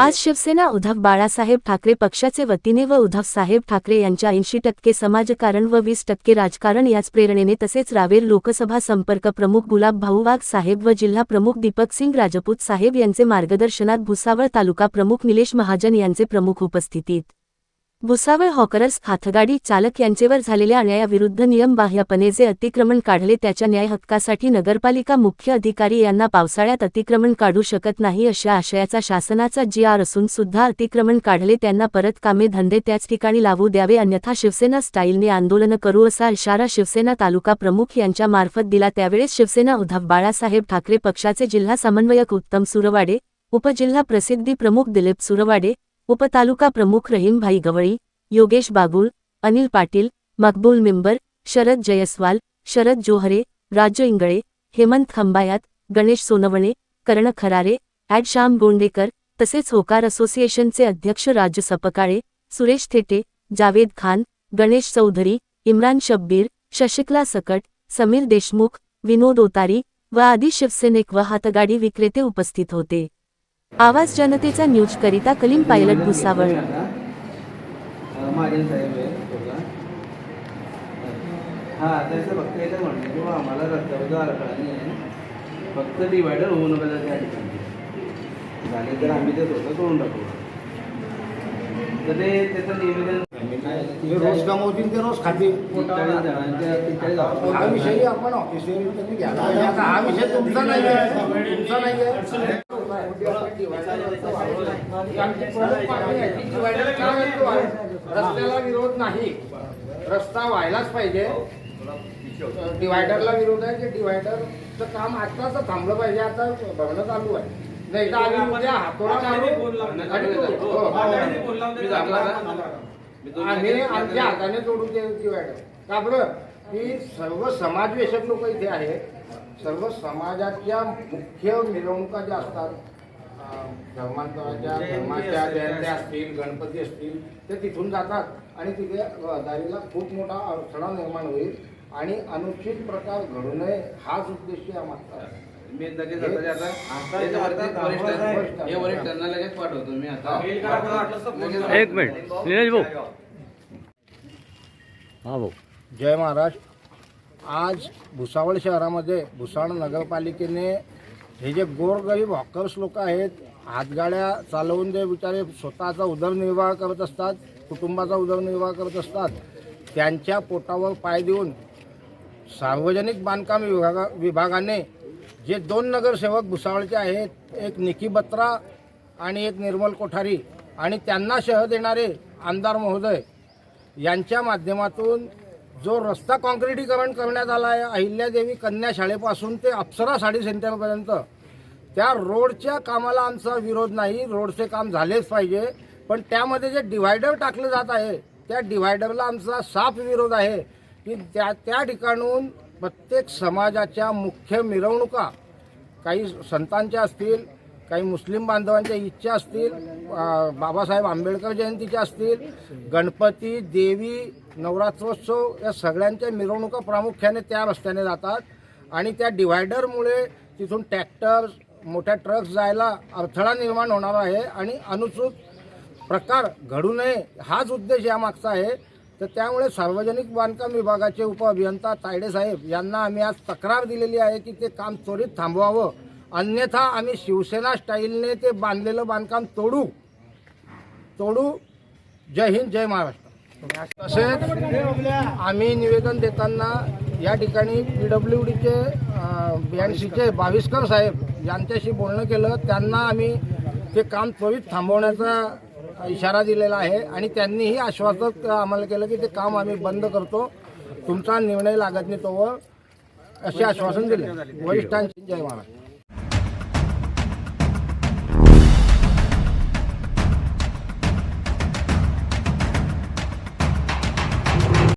आज शिवसेना उद्धव बाळासाहेब ठाकरे पक्षाचे वतीने व उद्धव साहेब ठाकरे यांच्या ऐंशी टक्के समाजकारण व वीस टक्के राजकारण याच प्रेरणेने तसेच रावेर लोकसभा संपर्क प्रमुख गुलाब भाऊ वाघ साहेब व जिल्हा प्रमुख दीपक सिंग राजपूत साहेब यांचे मार्गदर्शनात भुसावळ तालुका प्रमुख निलेश महाजन यांचे प्रमुख उपस्थितीत. भुसावळ हॉकरर्स हातगाडी चालक यांचेवर झालेल्या अन्यायाविरुद्ध नियमबाह्यपणे जे अतिक्रमण काढले त्याच्या न्याय हक्कासाठी नगरपालिका मुख्य अधिकारी यांना पावसाळ्यात अतिक्रमण काढू शकत नाही अशा आशयाचा शासनाचा जी आर असून सुद्धा अतिक्रमण काढले त्यांना परत कामे धंदे त्याच ठिकाणी लावू द्यावे अन्यथा शिवसेना स्टाईलने आंदोलन करू असा इशारा शिवसेना तालुका प्रमुख यांच्या मार्फत दिला. त्यावेळेस शिवसेना उद्धव बाळासाहेब ठाकरे पक्षाचे जिल्हा समन्वयक उत्तम सुरवाडे उपजिल्हा प्रसिद्धी प्रमुख दिलीप सुरवाडे उपतालुका प्रमुख रहीमभाई गवळी योगेश बागुल अनिल पाटील मकबूल मिंबर शरद जयस्वाल शरद जोहरे राज्य इंगळे हेमंत खंबायात गणेश सोनवणे कर्ण खरारे ॲड श्याम गोंडेकर तसेच होकार असोसिएशनचे अध्यक्ष राजू सपकाळे सुरेश थेटे जावेद खान गणेश चौधरी इम्रान शब्बीर शशिकला सकट समीर देशमुख विनोद ओतारी व आदी शिवसेनेक व हातगाडी विक्रेते उपस्थित होते. आवाज जनतेचा न्यूज करिता कलीम पायलट भुसावळ. हा त्याचं फक्त एकच म्हणणं आम्हाला अडथळा नाही. आहे फक्त डिवायडर होऊ नका त्या ठिकाणी झाले तर आम्ही ते स्वतः करून टाकू. तर ते त्याचं निवेदन जे रोज कमवतील ते रोज खातील. हा विषयी आपण घ्यायला हा विषय तुमचा नाही आहे तुमचा नाही आहे रस्त्याला विरोध नाही. रस्ता व्हायलाच पाहिजे. डिवायडरला विरोध आहे की डिवायडरचं काम आताच थांबलं पाहिजे आता बघणं चालू आहे. नाही तर आम्ही उद्या हातोडा मारू तो- हो, हो. आमच्या हाताने जोडून ते डिवायडर का बरं? की सर्व समाजवेशक लोक इथे आहेत. सर्व समाजाच्या मुख्य मिरवणुका ज्या असतात धर्मांतराच्या धर्माच्या जयंत्या असतील गणपती असतील ते तिथून जातात आणि तिथे रहदारीला खूप मोठा अडथळा निर्माण होईल आणि अनुचित प्रकार घडू नये हाच उद्देश यामागचा आहे मी लगेच आता हे वरिष्ठांना लगेच पाठवतो मी आता. एक मिनिट. भाऊ. हा भाऊ. जय महाराष्ट्र आज भुसावळ शहरामध्ये भुसावळ नगरपालिकेने हे जे गोरगरीब हॉकर्स लोक आहेत हातगाड्या चालवून जे बिचारे स्वतःचा उदरनिर्वाह करत असतात कुटुंबाचा उदरनिर्वाह करत असतात त्यांच्या पोटावर पाय देऊन सार्वजनिक बांधकाम विभागा विभागाने जे दोन नगरसेवक भुसावळचे आहेत एक निकी बत्रा आणि एक निर्मल कोठारी आणि त्यांना शह देणारे आमदार महोदय यांच्या माध्यमातून जो रस्ता काँक्रिटीकरण करण्यात आला आहे अहिल्यादेवी कन्या शाळेपासून ते अप्सरा साडी सेंटरपर्यंत त्या रोडच्या कामाला आमचा विरोध नाही रोडचे काम झालेच पाहिजे. पण त्यामध्ये जे डिव्हायडर टाकलं जात आहे त्या डिव्हायडरला आमचा साफ विरोध आहे की त्या त्या ठिकाणून प्रत्येक समाजाच्या मुख्य मिरवणुका काही संतांच्या असतील काही मुस्लिम बांधवांच्या इच्छा असतील बाबासाहेब आंबेडकर जयंतीच्या असतील गणपती देवी नवरात्रोत्सव या सगळ्यांच्या मिरवणुका प्रामुख्याने त्या रस्त्याने जातात. आणि त्या डिव्हायडरमुळे तिथून ट्रॅक्टर मोठ्या ट्रक्स जायला अडथळा निर्माण होणार आहे आणि अनुचित प्रकार घडू नये हाच उद्देश यामागचा आहे. तर त्यामुळे सार्वजनिक बांधकाम विभागाचे उपअभियंता तायडेसाहेब यांना आम्ही आज तक्रार दिलेली आहे की ते काम त्वरित थांबवावं. अन्यथा आम्ही शिवसेना स्टाईलने ते बांधलेलं बांधकाम तोडू तोडू. जय हिंद जय महाराष्ट्र. तसेच आम्ही निवेदन देताना या ठिकाणी पी डब्ल्यू डीचे बी एन सीचे बाविस्कर साहेब यांच्याशी बोलणं केलं त्यांना आम्ही ते काम त्वरित थांबवण्याचा इशारा दिलेला आहे आणि त्यांनीही आश्वासक आम्हाला केलं की ते काम आम्ही बंद करतो. तुमचा निर्णय लागत नाही तोवर असे आश्वासन दिले. वरिष्ठांची जय महाराष्ट्र.